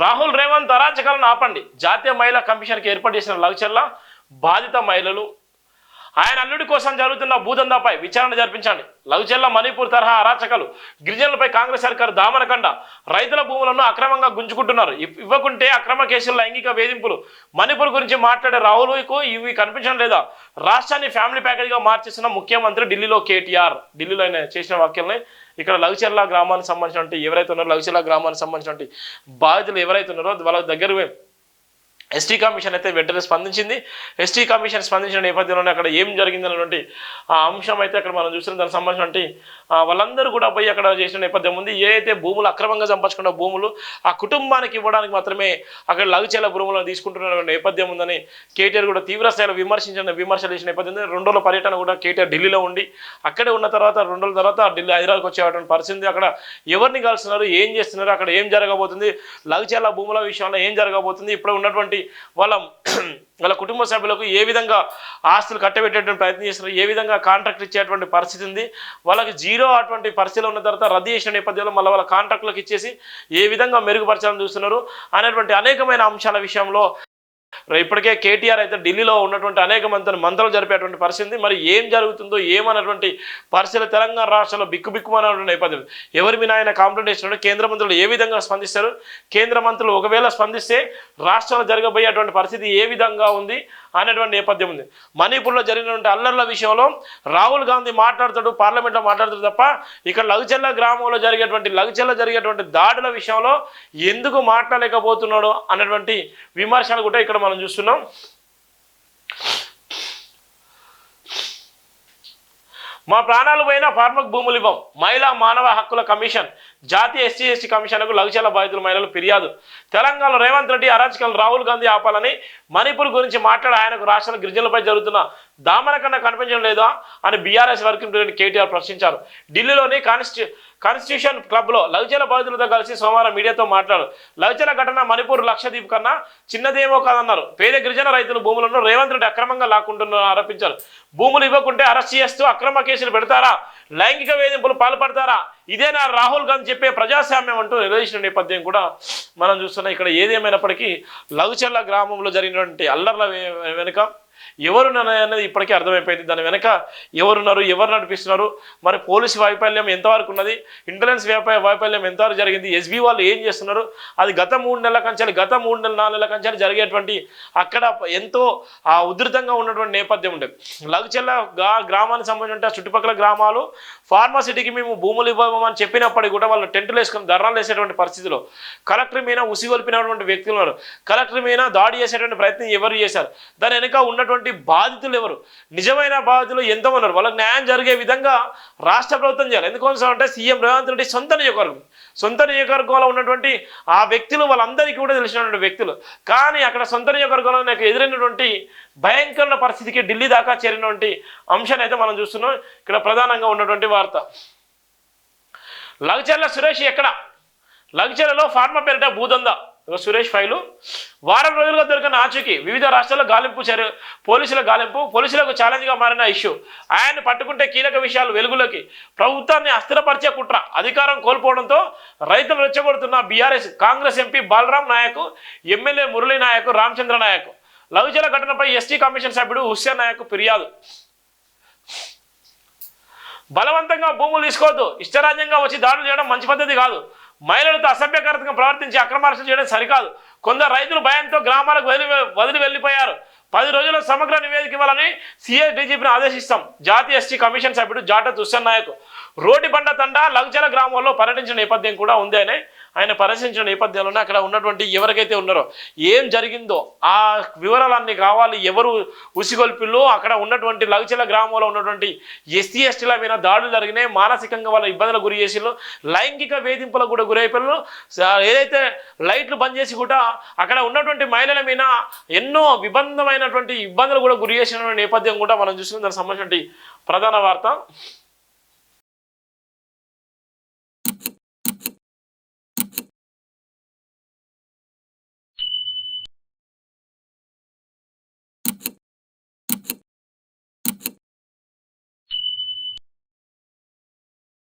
రాహుల్ రేవంత్ అరాచకాలను ఆపండి. జాతీయ మహిళా కమిషన్కి ఏర్పాటు చేసిన లక్చర్ల బాధిత మహిళలు ఆయన అల్లుడి కోసం జరుగుతున్న భూదందాపై విచారణ జరిపించండి. లఘుచెల్ల మణిపూర్ తరహా అరాచకాలు గిరిజనులపై కాంగ్రెస్ సర్కారు దామనకండ రైతుల భూములను అక్రమంగా గుంజుకుంటున్నారు. ఇవ్- ఇవ్వకుంటే అక్రమ కేసుల లైంగిక వేధింపులు. మణిపూర్ గురించి మాట్లాడే రాహుల్కు ఇవి కనిపించడం లేదా? రాష్ట్రాన్ని ఫ్యామిలీ ప్యాకేజ్గా మార్చేసిన ముఖ్యమంత్రి ఢిల్లీలో కేటీఆర్. ఢిల్లీలో ఆయన చేసిన వ్యాఖ్యల్ని ఇక్కడ లఘుచెర్ల గ్రామానికి సంబంధించినటువంటి ఎవరైతే ఉన్నారో లఘుచెర్ల గ్రామానికి సంబంధించినటువంటి బాధితులు ఎవరైతే ఉన్నారో వాళ్ళ దగ్గర ఎస్టీ కమిషన్ అయితే వెంటనే స్పందించింది. ఎస్టీ కమిషన్ స్పందించిన నేపథ్యంలోనే అక్కడ ఏం జరిగింది అన్నటువంటి ఆ అంశం అయితే అక్కడ మనం చూసిన దానికి సంబంధించినటువంటి వాళ్ళందరూ కూడా పోయి అక్కడ చేసిన నేపథ్యం ఉంది. ఏదైతే భూములు అక్రమంగా సంపాదించుకున్న భూములు ఆ కుటుంబానికి ఇవ్వడానికి మాత్రమే అక్కడ లఘుచేల భూములను తీసుకుంటున్న నేపథ్యం ఉందని కేటీఆర్ కూడా తీవ్రస్థాయిలో విమర్శించిన విమర్శలు చేసిన నేపథ్యం ఉంది. రెండు రోజుల పర్యటన కూడా కేటీఆర్ ఢిల్లీలో ఉండి అక్కడే ఉన్న తర్వాత రెండు రోజుల తర్వాత ఢిల్లీ హైదరాబాద్కి వచ్చేటువంటి పరిస్థితి అక్కడ ఎవరిని కలుస్తున్నారు ఏం చేస్తున్నారు అక్కడ ఏం జరగబోతుంది లఘుచేల భూముల విషయంలో ఏం జరగబోతుంది ఇప్పుడు ఉన్నటువంటి వాళ్ళ వాళ్ళ కుటుంబ సభ్యులకు ఏ విధంగా ఆస్తులు కట్టబెట్టేటువంటి ప్రయత్నం చేస్తున్నారు ఏ విధంగా కాంట్రాక్ట్ ఇచ్చేటువంటి పరిస్థితి ఉంది వాళ్ళకి జీరో అటువంటి పరిస్థితిలో ఉన్న తర్వాత రద్దు చేసిన నేపథ్యంలో మళ్ళీ వాళ్ళ కాంట్రాక్టులకు ఇచ్చేసి ఏ విధంగా మెరుగుపరచాలని చూస్తున్నారు అనేటువంటి అనేకమైన అంశాల విషయంలో ఇప్పటికే కేటీఆర్ అయితే ఢిల్లీలో ఉన్నటువంటి అనేక మంది మంత్రులు జరిపేటువంటి పరిస్థితి. మరి ఏం జరుగుతుందో ఏమన్నటువంటి పరిస్థితులు తెలంగాణ రాష్ట్రంలో బిక్కుబిక్కుమనేటువంటి నేపథ్యం. ఎవరి మీద ఆయన కాంప్లైంట్ చేసినట్టు కేంద్ర మంత్రులు ఏ విధంగా స్పందిస్తారు? కేంద్ర మంత్రులు ఒకవేళ స్పందిస్తే రాష్ట్రంలో జరగబోయేటువంటి పరిస్థితి ఏ విధంగా ఉంది? అనేటువంటి నేపథ్యం ఉంది. మణిపూర్లో జరిగినటువంటి అల్లర్ల విషయంలో రాహుల్ గాంధీ మాట్లాడతాడు పార్లమెంట్లో మాట్లాడతాడు తప్ప ఇక్కడ లఘుచెల్ల గ్రామంలో జరిగేటువంటి లఘుచెల్ల జరిగేటువంటి దాడుల విషయంలో ఎందుకు మాట్లాడలేకపోతున్నాడు అన్నటువంటి విమర్శలు కూడా ఇక్కడ మనం చూస్తున్నాం. మా ప్రాణాలు పోయినా ఫార్మక్ భూములు ఇవ్వం. మహిళా మానవ హక్కుల కమిషన్ జాతీయ ఎస్సీ ఎస్టీ కమిషన్కు లఘుచల బాధితుల మహిళలు ఫిర్యాదు. తెలంగాణ రేవంత్ రెడ్డి అరాచకాలు రాహుల్ గాంధీ ఆపాలని మణిపూర్ గురించి మాట్లాడి ఆయనకు రాష్ట్ర గిరిజనులపై జరుగుతున్న దామనకన్నా కనిపించడం లేదా అని బీఆర్ఎస్ వర్కింగ్ ప్రెసిడెంట్ కేటీఆర్ ప్రశ్నించారు. ఢిల్లీలోని కాన్స్టి కాన్స్టిట్యూషన్ క్లబ్లో లఘుచల బాధితులతో కలిసి సోమవారం మీడియాతో మాట్లాడారు. లవచల ఘటన మణిపూర్ లక్షద్వీప్ కన్నా చిన్నదేమో కాదన్నారు. పేద గిరిజన రైతుల భూములను రేవంత్ రెడ్డి అక్రమంగా లాక్కుంటున్నారని ఆరోపించారు. భూములు ఇవ్వకుంటే అరెస్ట్ చేస్తూ అక్రమ కేసులు పెడతారా? లైంగిక వేధింపులు పాల్పడతారా? ఇదే నా రాహుల్ గాంధీ చెప్పే ప్రజాస్వామ్యం అంటూ నిలదీసిన నేపథ్యం కూడా మనం చూస్తున్నాం. ఇక్కడ ఏదేమైనప్పటికీ లఘుచల్ల గ్రామంలో జరిగినటువంటి అల్లర్ల వెనుక ఎవరు అనేది ఇప్పటికే అర్థమైపోయింది. దాని వెనక ఎవరున్నారు ఎవరు నడిపిస్తున్నారు మరి పోలీసు వైఫల్యం ఎంతవరకు ఉన్నది ఇంటెలిజెన్స్ వ్యాపార వైఫల్యం ఎంతవరకు జరిగింది ఎస్బీ వాళ్ళు ఏం చేస్తున్నారు అది గత మూడు నెలల కంచాలి గత మూడు నెలల నాలుగు నెలల కంచాలి జరిగేటువంటి అక్కడ ఎంతో ఆ ఉధృతంగా ఉన్నటువంటి నేపథ్యం ఉండేది. లఘుచెల్ల గ్రామానికి సంబంధించిన చుట్టుపక్కల గ్రామాలు ఫార్మాసిటీకి మేము భూములు ఇవ్వమని చెప్పినప్పటికీ కూడా వాళ్ళు టెంటులు వేసుకొని ధర్నాలు వేసేటువంటి పరిస్థితిలో కలెక్టర్ మీద ఉసిగొల్పినటువంటి వ్యక్తులు ఉన్నారు. కలెక్టర్ మీద దాడి చేసేటువంటి ప్రయత్నం ఎవరు చేశారు? దాని వెనుక ఉన్నటువంటి బాధితులు ఎవరు? నిజమైన బాధితులు ఎంతో ఉన్నారు? వాళ్ళకి న్యాయం జరిగే విధంగా రాష్ట్ర ప్రభుత్వం చేయాలి. ఎందుకోసం అంటే సీఎం రేవంత్ రెడ్డి సొంత నియోజకవర్గం. సొంత నియోజకవర్గంలో ఉన్నటువంటి ఆ వ్యక్తులు వాళ్ళందరికీ కూడా తెలిసినటువంటి వ్యక్తులు. కానీ అక్కడ సొంత నియోజకవర్గంలో నాకు ఎదురైనటువంటి భయంకరమైన పరిస్థితికి ఢిల్లీ దాకా చేరినటువంటి అంశాన్ని అయితే మనం చూస్తున్నాం. ఇక్కడ ప్రధానంగా ఉన్నటువంటి వార్త. లగచర్ల సురేష్ ఎక్కడ? లగచర్లలో ఫార్మా పేరిట భూదందా? సురేష్ ఫైలు. వారం రోజులుగా దొరికిన ఆచూకీ వివిధ రాష్ట్రాల్లో గాలింపు చర్య పోలీసుల గాలింపు పోలీసులకు ఛాలెంజ్గా మారిన ఇష్యూ. ఆయన్ని పట్టుకుంటే కీలక విషయాలు వెలుగులోకి. ప్రభుత్వాన్ని అస్థిరపరిచే కుట్ర అధికారం కోల్పోవడంతో రైతులు రెచ్చగొడుతున్న BRS Congress MP Balaram Naik MLA Murali Naik Ramachandra Naik. లఘుచల ఘటనపై ఎస్టీ కమిషన్ సభ్యుడు హుస్సేన్ నాయక్ ఫిర్యాదు. బలవంతంగా భూములు తీసుకోవద్దు. ఇష్టరాజ్యంగా వచ్చి దాడులు చేయడం మంచి పద్ధతి కాదు. మహిళలతో అసభ్యకరంగా ప్రవర్తించి అక్రమార్చన చేయడం సరికాదు. కొందరు రైతులు భయంతో గ్రామాలకు వదిలి వదిలి వెళ్ళిపోయారు. పది రోజుల సమగ్ర నివేదిక ఇవ్వాలని సిఎస్ డీజీపీని ఆదేశిస్తాం. జాతీయ ఎస్టీ కమిషన్ సభ్యుడు జాట దుస్సన్ నాయక్. రోడ్డు బండ తండ లగ్జల గ్రామంలో పర్యటించిన నేపథ్యం కూడా ఉంది అని ఆయన పరిశీలించిన నేపథ్యంలోనే అక్కడ ఉన్నటువంటి ఎవరికైతే ఉన్నారో ఏం జరిగిందో ఆ వివరాలన్నీ కావాలి. ఎవరు ఉసిగొల్పిల్లో అక్కడ ఉన్నటువంటి లగచల గ్రామంలో ఉన్నటువంటి ఎస్సీ ఎస్టీల మీద దాడులు జరిగినాయి మానసికంగా వాళ్ళ ఇబ్బందులకు గురి చేసిళ్ళు. లైంగిక వేధింపులకు కూడా గురై పిల్లలు ఏదైతే లైట్లు బంద్ చేసి కూడా అక్కడ ఉన్నటువంటి మహిళల మీద ఎన్నో విబంధమైనటువంటి ఇబ్బందులు కూడా గురి చేసిన నేపథ్యం కూడా మనం చూసిన. దానికి సంబంధించిన ప్రధాన వార్త.